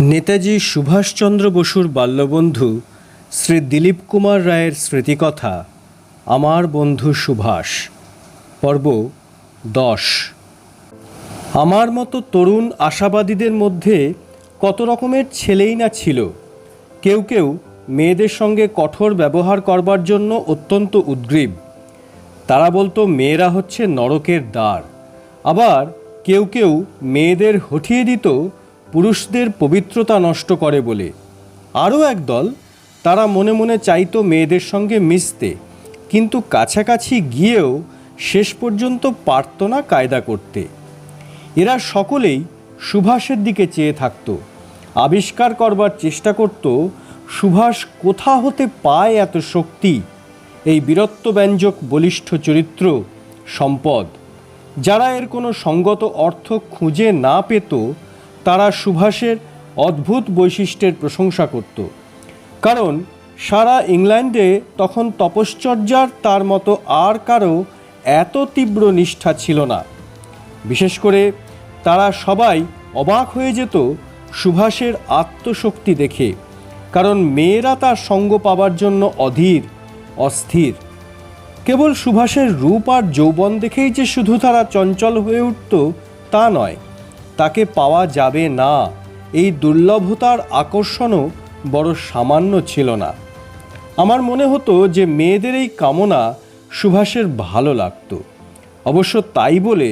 নেতাজি সুভাষচন্দ্র বসুর বাল্যবন্ধু শ্রী দিলীপ কুমার রায়ের স্মৃতিকথা, আমার বন্ধু সুভাষ, পর্ব দশ। আমার মতো তরুণ আশাবাদীদের মধ্যে কত রকমের ছেলেই না ছিল। কেউ কেউ মেয়েদের সঙ্গে কঠোর ব্যবহার করবার জন্য অত্যন্ত উদ্গ্রীব। তারা বলতো মেয়েরা হচ্ছে নরকের দ্বার। আবার কেউ কেউ মেয়েদের হঠিয়ে দিত পুরুষদের পবিত্রতা নষ্ট করে বলে। আরও একদল তারা মনে মনে চাইতো মেয়েদের সঙ্গে মিশতে, কিন্তু কাছাকাছি গিয়েও শেষ পর্যন্ত পারত না কায়দা করতে। এরা সকলেই সুভাষের দিকে চেয়ে থাকত। আবিষ্কার করবার চেষ্টা করত, সুভাষ কোথা হতে পায় এত শক্তি? এই বীরত্বব্যঞ্জক বলিষ্ঠ চরিত্র, সম্পদ, যারা এর কোনো সঙ্গত অর্থ খুঁজে না পেত তারা সুভাষের অদ্ভুত বৈশিষ্ট্যের প্রশংসা করত। কারণ সারা ইংল্যান্ডে তখন তপশ্চর্যার তার মতো আর কারও এত তীব্র নিষ্ঠা ছিল না। বিশেষ করে তারা সবাই অবাক হয়ে যেত সুভাষের আত্মশক্তি দেখে, কারণ মেয়েরা তার সঙ্গ পাবার জন্য অধীর, অস্থির। কেবল সুভাষের রূপ আর যৌবন দেখেই যে শুধু তারা চঞ্চল হয়ে উঠত তা নয় তাকে পাওয়া যাবে না। এই দুর্লভতার আকর্ষণও বড় সামান্য ছিল না। আমার মনে হতো যে মেয়েদের এই কামনা সুভাষের ভালো লাগতো। অবশ্য তাই বলে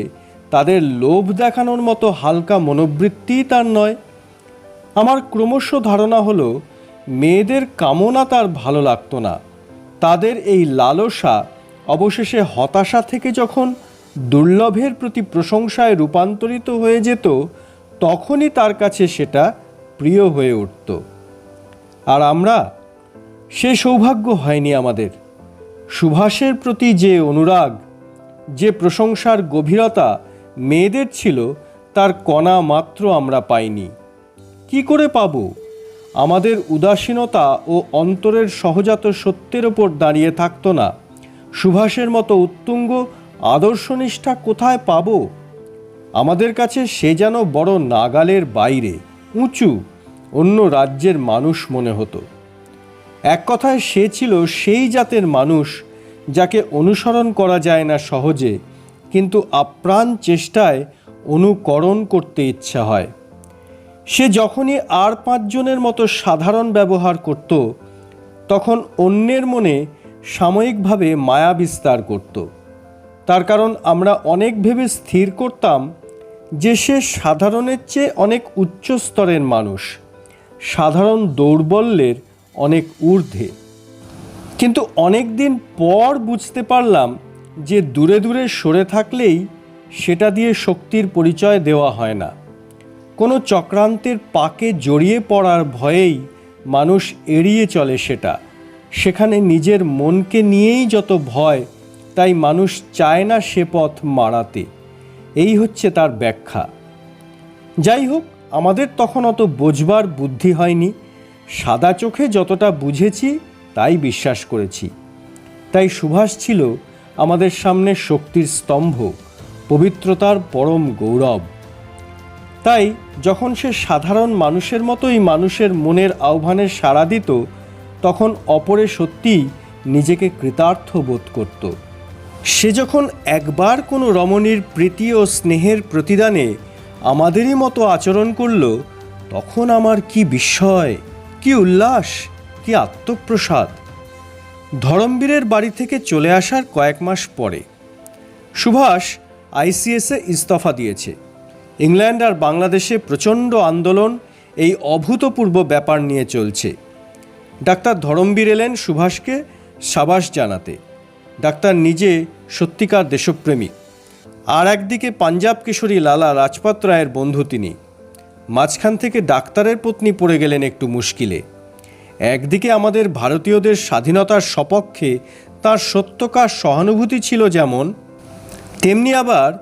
তাদের লোভ দেখানোর মতো হালকা মনোবৃত্তিই তার নয়। আমার ক্রমশ ধারণা হলো, মেয়েদের কামনা তার ভালো লাগতো না। তাদের এই লালসা অবশেষে হতাশা থেকে যখন দুর্লভের প্রতি প্রশংসায় রূপান্তরিত হয়ে যেত, তখনই তার কাছে সেটা প্রিয় হয়ে উঠত। আর আমরা, সে সৌভাগ্য হয়নি আমাদের। সুভাষের প্রতি যে অনুরাগ, যে প্রশংসার গভীরতা মেয়েদের ছিল, তার কণা মাত্র আমরা পাইনি। কি করে পাব? আমাদের উদাসীনতা ও অন্তরের সহজাত সত্যের ওপর দাঁড়িয়ে থাকতো না। সুভাষের মতো উত্তুঙ্গ আদর্শনিষ্ঠা কোথায় পাব? আমাদের কাছে সে যেন বড় নাগালের বাইরে, উঁচু, অন্য রাজ্যের মানুষ মনে হতো। এক কথায় সে ছিল সেই জাতের মানুষ যাকে অনুসরণ করা যায় না সহজে, কিন্তু আপ্রাণ চেষ্টায় অনুকরণ করতে ইচ্ছা হয়। সে যখনই আর পাঁচজনের মতো সাধারণ ব্যবহার করত, তখন অন্যের মনে সাময়িকভাবে মায়া বিস্তার করত। তার কারণ আমরা অনেক ভেবে স্থির করতাম যে সে সাধারণের চেয়ে অনেক উচ্চ স্তরের মানুষ। সাধারণ দৌর্বল্যের অনেক ঊর্ধ্বে। কিন্তু অনেক দিন পর বুঝতে পারলাম যে দূরে দূরে সরে থাকলেই সেটা দিয়ে শক্তির পরিচয় দেওয়া হয় না। কোনো চক্রান্তের পাকে জড়িয়ে পড়ার ভয়েই মানুষ এড়িয়ে চলে সেটা। সেখানে নিজের মনকে নিয়েই যত ভয় তাই মানুষ চায় না সে পথ মারাতে। এই হচ্ছে তার ব্যাখ্যা। যাই হোক, আমাদের তখন অত বোঝবার বুদ্ধি হয়নি। সাদা চোখে যতটা বুঝেছি, তাই বিশ্বাস করেছি। তাই সুভাষ ছিল আমাদের সামনে শক্তির স্তম্ভ, পবিত্রতার পরম গৌরব। তাই যখন সে সাধারণ মানুষের মতোই মানুষের মনের আহ্বানে সাড়া দিত, তখন অপরে সত্যিই নিজেকে কৃতার্থ বোধ করত। সে যখন একবার কোনো রমণীর প্রীতি ও স্নেহের প্রতিদানে আমাদেরই মতো আচরণ করল, তখন আমার কি বিস্ময়, কি উল্লাস, কি আত্মপ্রসাদ। ধরমবীরের বাড়ি থেকে চলে আসার কয়েক মাস পরে সুভাষ আইসিএসে ইস্তফা দিয়েছে। ইংল্যান্ড আর বাংলাদেশে প্রচণ্ড আন্দোলন এই অভূতপূর্ব ব্যাপার নিয়ে চলছে। ডাক্তার ধরমবীর এলেন সুভাষকে সাবাস জানাতে। ডাক্তার নিজে সত্যিকার দেশপ্রেমিক আর একদিকে পাঞ্জাব কিশোরী লালা রাজপাত রায়ের বন্ধু তিনি। মাঝখান থেকে ডাক্তারের পত্নী পড়ে গেলেন একটু মুশকিলে। একদিকে আমাদের ভারতীয়দের স্বাধীনতার সপক্ষে তার সত্যকার সহানুভূতি ছিল যেমন, তেমনি আবার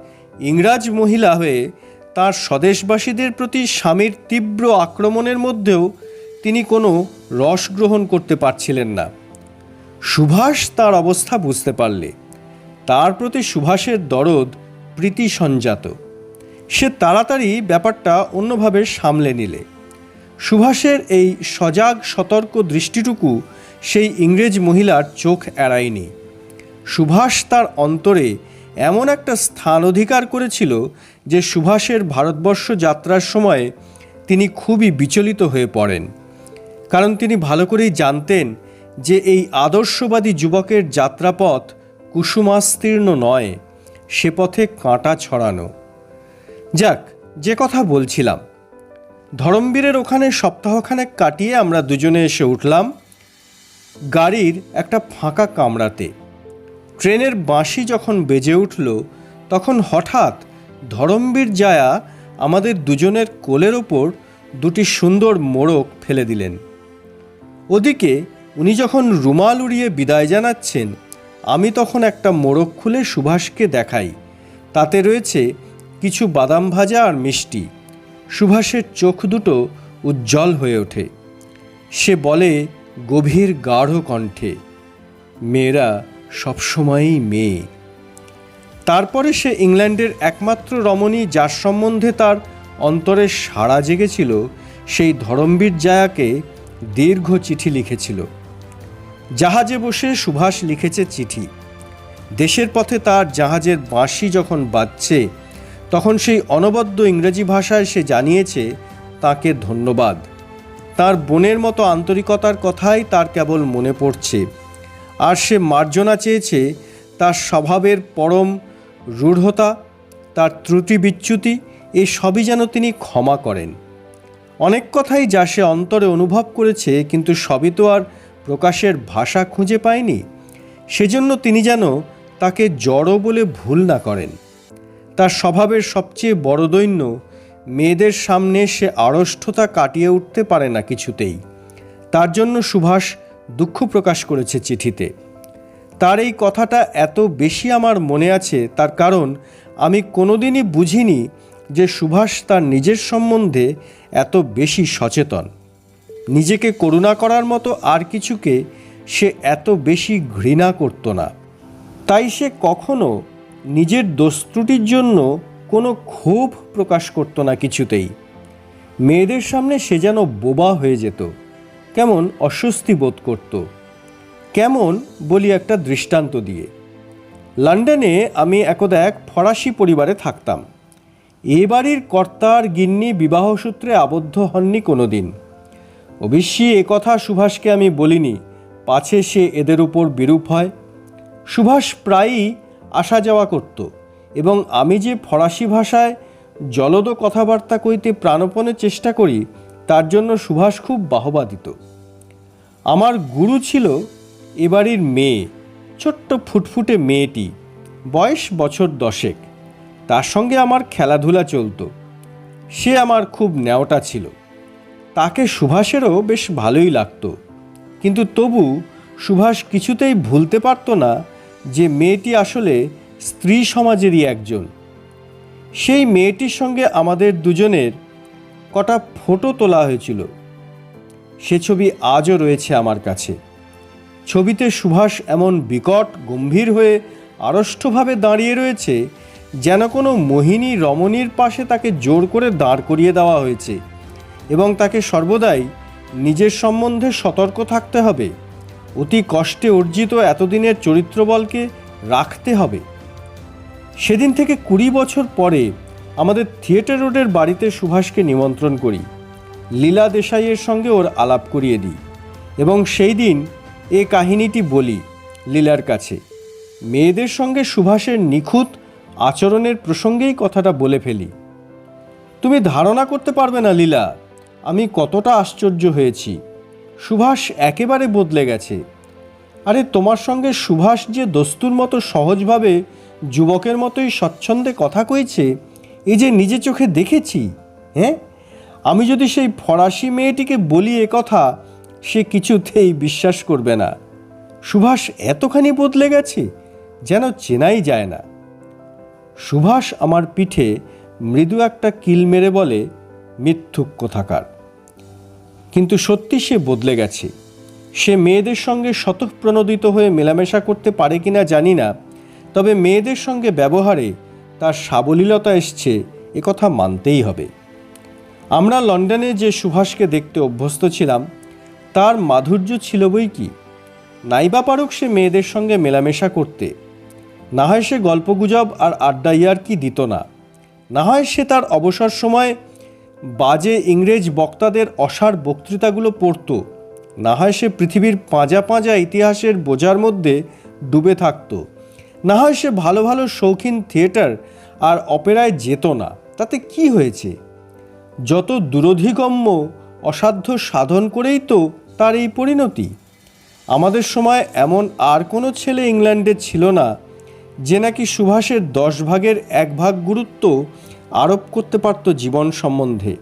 ইংরাজ মহিলা হয়ে তার স্বদেশবাসীদের প্রতি স্বামীর তীব্র আক্রমণের মধ্যেও তিনি কোনো রস গ্রহণ করতে পারছিলেন না। সুভাষ তার অবস্থা বুঝতে পারলে। তার প্রতি সুভাষের দরদ প্রীতি সঞ্জাত সে তাড়াতাড়ি ব্যাপারটা অন্যভাবে সামলে নিলে। সুভাষের এই সজাগ, সতর্ক দৃষ্টিটুকু সেই ইংরেজ মহিলার চোখ এড়ায়নি। সুভাষ তার অন্তরে এমন একটা স্থান অধিকার করেছিল যে সুভাষের ভারতবর্ষ যাত্রার সময় তিনি খুবই বিচলিত হয়ে পড়েন। কারণ তিনি ভালো করেই জানতেন যে এই আদর্শবাদী যুবকের যাত্রাপথ কুসুমাস্তীর্ণ নয়, সে পথে কাঁটা ছড়ানো। যাক, যে কথা বলছিলাম। ধরমবীরের ওখানে সপ্তাহখানেক কাটিয়ে আমরা দুজনে এসে উঠলাম গাড়ির একটা ফাঁকা কামরাতে। ট্রেনের বাঁশি যখন বেজে উঠল, তখন হঠাৎ ধরমবীর জায়া আমাদের দুজনের কোলের ওপর দুটি সুন্দর মোড়ক ফেলে দিলেন। ওদিকে উনি যখন রুমাল উড়িয়ে বিদায় জানাচ্ছেন, আমি তখন একটা মোড়ক খুলে সুভাষকে দেখাই। তাতে রয়েছে কিছু বাদাম ভাজা আর মিষ্টি। সুভাষের চোখ দুটো উজ্জ্বল হয়ে ওঠে। সে বলে, গভীর গাঢ় কণ্ঠে, মেয়েরা সবসময়ই মেয়ে। তারপরে সে ইংল্যান্ডের একমাত্র রমণী যার সম্বন্ধে তার অন্তরে সাড়া জেগেছিল, সেই ধরমবীর জায়াকে দীর্ঘ চিঠি লিখেছিল। জাহাজে বসে সুভাষ লিখেছে চিঠি। দেশের পথে তার জাহাজের বাঁশি যখন বাজছে, তখন সেই অনবদ্য ইংরেজি ভাষায় সে জানিয়েছে, তাকে ধন্যবাদ। তার বোনের মতো আন্তরিকতার কথাই তার কেবল মনে পড়ছে। আর সে মার্জনা চেয়েছে, তার স্বভাবের পরম রূঢ়তা, তার ত্রুটি বিচ্যুতি এই সবই যেন তিনি ক্ষমা করেন। অনেক কথাই যা সে অন্তরে অনুভব করেছে, কিন্তু সবই তো আর প্রকাশের ভাষা খুঁজে পায়নি। সেজন্য তিনি যেন তাকে জড়ো বলে ভুল না করেন। তার স্বভাবের সবচেয়ে বড় দৈন্য, মেয়েদের সামনে সে আড়ষ্ঠতা কাটিয়ে উঠতে পারে না কিছুতেই। তার জন্য সুভাষ দুঃখ প্রকাশ করেছে চিঠিতে। তার এই কথাটা এত বেশি আমার মনে আছে, তার কারণ আমি কোনোদিনই বুঝিনি যে সুভাষ তার নিজের সম্বন্ধে এত বেশি সচেতন। নিজেকে করুণা করার মতো আর কিছুকে সে এত বেশি ঘৃণা করত না। তাই সে কখনো নিজের দোস্ত্রুটির জন্য কোনো ক্ষোভ প্রকাশ করতো না কিছুতেই। মেয়েদের সামনে সে যেন বোবা হয়ে যেত, কেমন অস্বস্তি বোধ করত, কেমন বলি একটা দৃষ্টান্ত দিয়ে। লন্ডনে আমি একদা এক ফরাসি পরিবারে থাকতাম। এ বাড়ির কর্তার গিন্নি বিবাহসূত্রে আবদ্ধ হননি কোনো দিন অবশ্যই এ কথা সুভাষকে আমি বলিনি, পাছে সে এদের উপর বিরূপ হয়। সুভাষ প্রায়ই আসা যাওয়া করত এবং আমি যে ফরাসি ভাষায় জলদ কথাবার্তা কইতে প্রাণপণে চেষ্টা করি, তার জন্য সুভাষ খুব বাহবা দিত আমার গুরু ছিল এ বাড়ির মেয়ে, ছোট্ট ফুটফুটে মেয়েটি, বয়স বছর দশেক। তার সঙ্গে আমার খেলাধুলা চলতো। সে আমার খুব ন্যাওটা ছিল। তাকে সুভাষেরও বেশ ভালোই লাগতো। কিন্তু তবু সুভাষ কিছুতেই ভুলতে পারতো না যে মেয়েটি আসলে স্ত্রী সমাজেরই একজন। সেই মেয়েটির সঙ্গে আমাদের দুজনের কটা ফটো তোলা হয়েছিল। সে ছবি আজও রয়েছে আমার কাছে। ছবিতে সুভাষ এমন বিকট, গম্ভীর হয়ে আড়ষ্ঠভাবে দাঁড়িয়ে রয়েছে যেন কোনো মোহিনী রমণীর পাশে তাকে জোর করে দাঁড় করিয়ে দেওয়া হয়েছে। এবং তাকে সর্বদাই নিজের সম্বন্ধে সতর্ক থাকতে হবে। অতি কষ্টে অর্জিত এতদিনের চরিত্রবলকে রাখতে হবে। সেদিন থেকে কুড়ি বছর পরে আমাদের থিয়েটার রোডের বাড়িতে সুভাষকে নিমন্ত্রণ করি। লীলা দেশাইয়ের সঙ্গে ওর আলাপ করিয়ে দিই এবং সেই দিন এ কাহিনীটি বলি লীলার কাছে। মেয়েদের সঙ্গে সুভাষের নিখুঁত আচরণের প্রসঙ্গেই কথাটা বলে ফেলি। তুমি ধারণা করতে পারবে না লীলা। আমি কতটা আশ্চর্য হয়েছি। সুভাষ একেবারে বদলে গেছে। আরে, তোমার সঙ্গে সুভাষ যে দস্তুর মতো সহজভাবে যুবকের মতোই স্বচ্ছন্দে কথা কইছে এই যে নিজে চোখে দেখেছি হ্যাঁ? আমি যদি সেই ফরাসি মেয়েটিকে বলি এ কথা, সে কিছুতেই বিশ্বাস করবে না। সুভাষ এতখানি বদলে গেছে, যেন চেনাই যায় না। সুভাষ আমার পিঠে মৃদু একটা কিল মেরে বলে, মিথ্যুক কোথাকার। কিন্তু সত্যি সে বদলে গেছে। সে মেয়েদের সঙ্গে স্বতঃপ্রণোদিত হয়ে মেলামেশা করতে পারে কিনা জানি না, তবে মেয়েদের সঙ্গে ব্যবহারে তার সাবলীলতা এসছে কথা মানতেই হবে। আমরা লন্ডনে যে সুভাষকে দেখতে অভ্যস্ত ছিলাম, তার মাধুর্য ছিল বই কি? নাইবা পারুক সে মেয়েদের সঙ্গে মেলামেশা করতে। না হয় সে গল্পগুজব আর আড্ডা ইয়ার কি দিত না। না হয় সে তার অবসর সময় বাজে ইংরেজ বক্তাদের অসার বক্তৃতাগুলো পড়ত। না হয় সে পৃথিবীর পাঁজা পাঁজা ইতিহাসের বোঝার মধ্যে ডুবে থাকত। না হয় সে ভালো ভালো শৌখিন থিয়েটার আর অপেরায় যেত না। তাতে কি হয়েছে? যত দুরধিগম্য অসাধ্য সাধন করেই তো তার এই পরিণতি। আমাদের সময় এমন আর কোনো ছেলে ইংল্যান্ডে ছিল না, যে নাকি সুভাষের দশ ভাগের এক ভাগ গুরুত্ব আরোপ করতে পারত জীবন সম্বন্ধে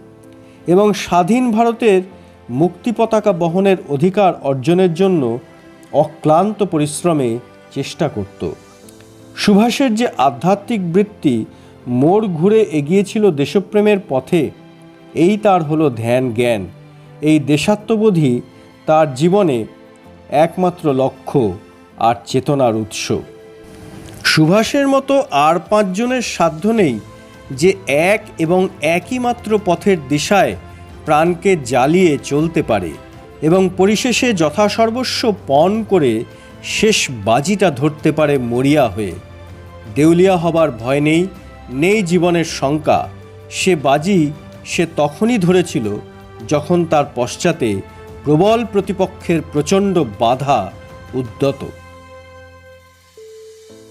এবং স্বাধীন ভারতের মুক্তি পতাকা বহনের অধিকার অর্জনের জন্য অক্লান্ত পরিশ্রমে চেষ্টা করত। সুভাষের যে আধ্যাত্মিক বৃত্তি মোড় ঘুরে এগিয়েছিল দেশপ্রেমের পথে, এই তার হলো ধ্যান জ্ঞান এই দেশাত্মবোধই তার জীবনে একমাত্র লক্ষ্য আর চেতনার উৎস। সুভাষের মতো আর পাঁচজনের সাধ্য নেই যে এক এবং একই মাত্র পথের দিশায় প্রাণকে জ্বালিয়ে চলতে পারে এবং পরিশেষে যথাসর্বস্ব পণ করে শেষ বাজিটা ধরতে পারে মরিয়া হয়ে। দেউলিয়া হবার ভয় নেই নেই জীবনের শঙ্কা। সে বাজি সে তখনই ধরেছিল যখন তার পশ্চাতে প্রবল প্রতিপক্ষের প্রচণ্ড বাধা উদ্যত।